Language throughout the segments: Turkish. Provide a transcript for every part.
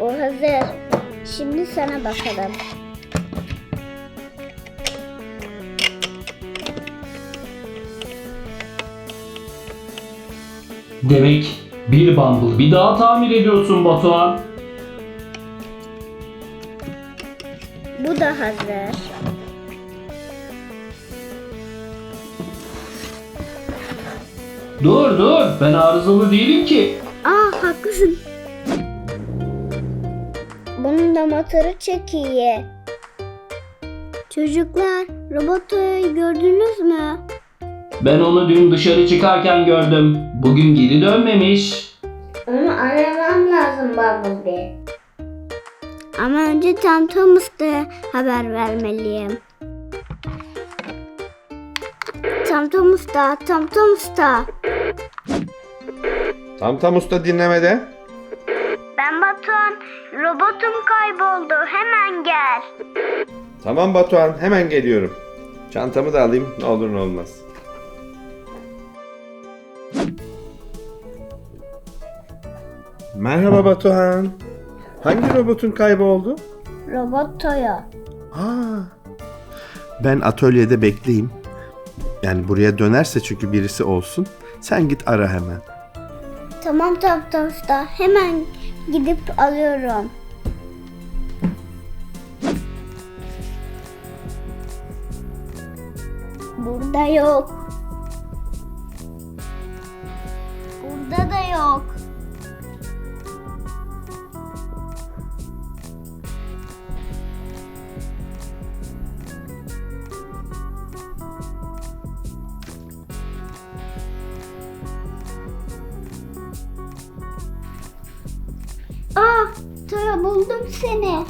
Bu hazır. Şimdi sana bakalım. Demek bir Bumble bir daha tamir ediyorsun Batuhan. Bu da hazır. Dur dur ben arızalı değilim ki. Aa haklısın. Bunun da motoru çok iyi. Çocuklar robot Toya'yı gördünüz mü? Ben onu dün dışarı çıkarken gördüm. Bugün geri dönmemiş. Onu aramam lazım Bumblebee. Ama önce Tam Thomas'ta haber vermeliyim. Tam Thomas'ta, Tam Thomas'ta. Tam tam usta dinlemede. Ben Batuhan, robotum kayboldu. Hemen gel. Tamam Batuhan hemen geliyorum. Çantamı da alayım ne olur ne olmaz. Merhaba Batuhan. Hangi robotun kayboldu? Robot Toya. Aa. Ben atölyede bekleyeyim. Yani buraya dönerse çünkü birisi olsun. Sen git ara hemen. Tamam Tam Thomas'ta. Hemen gidip alıyorum. Burada yok. Toya buldum seni.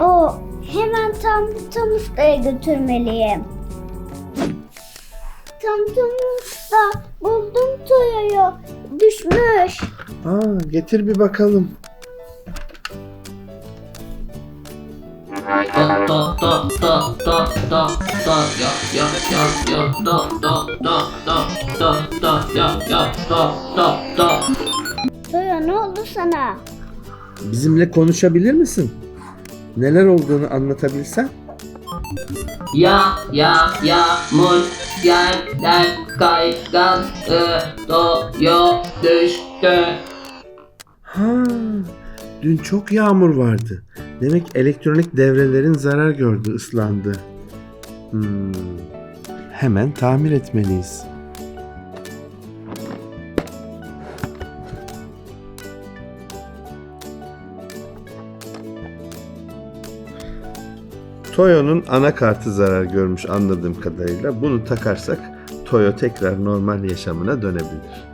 O hemen tam tam ustaya götürmeliyim. Tam tam usta buldum Toya'yı. Düşmüş. Aa, getir bir bakalım. Da da da da da da da ya ya ya ya da da da da da da ya ya da da da. Toya ne oldu sana? Bizimle konuşabilir misin? Neler olduğunu anlatabilsen? Ya ya ya muz yerden kaygan doğuyor düştü. Ha, dün çok yağmur vardı. Demek elektronik devrelerin zarar gördü, ıslandı. Hmm, hemen tamir etmeliyiz. Toyo'nun anakartı zarar görmüş anladığım kadarıyla. Bunu takarsak Toyo tekrar normal yaşamına dönebilir.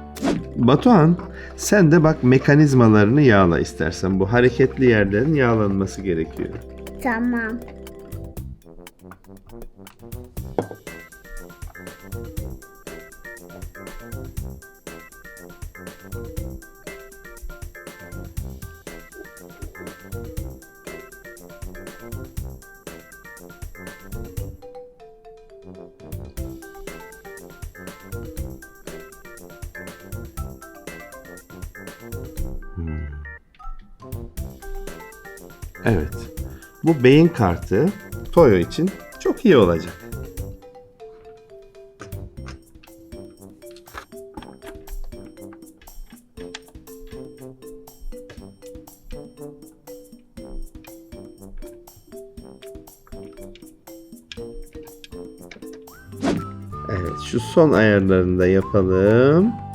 Batuhan, sen de bak mekanizmalarını yağla istersen. Bu hareketli yerlerin yağlanması gerekiyor. Tamam. Evet. Bu beyin kartı Toyo için çok iyi olacak. Evet, şu son ayarlarını da yapalım.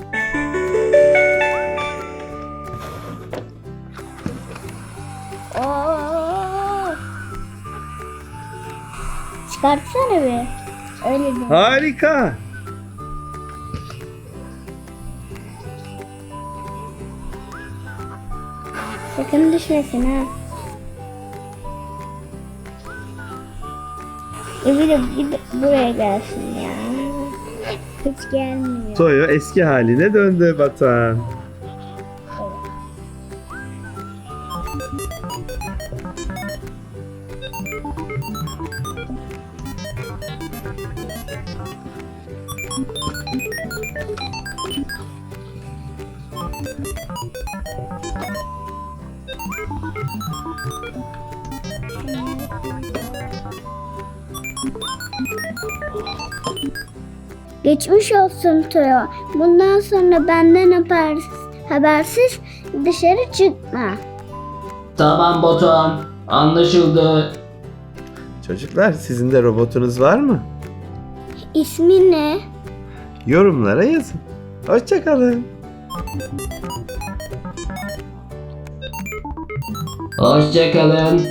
Çıkartsana bir. Öyle değil. Harika. Sakın düşmesin ha. E bir de, buraya gelsin ya. Hiç gelmiyor. Toyo eski haline döndü Batuhan. Geçmiş olsun Toyo. Bundan sonra benden habersiz, habersiz dışarı çıkma. Tamam Batuhan. Anlaşıldı. Çocuklar sizin de robotunuz var mı? İsmi ne? Yorumlara yazın. Hoşçakalın. Hoşçakalın.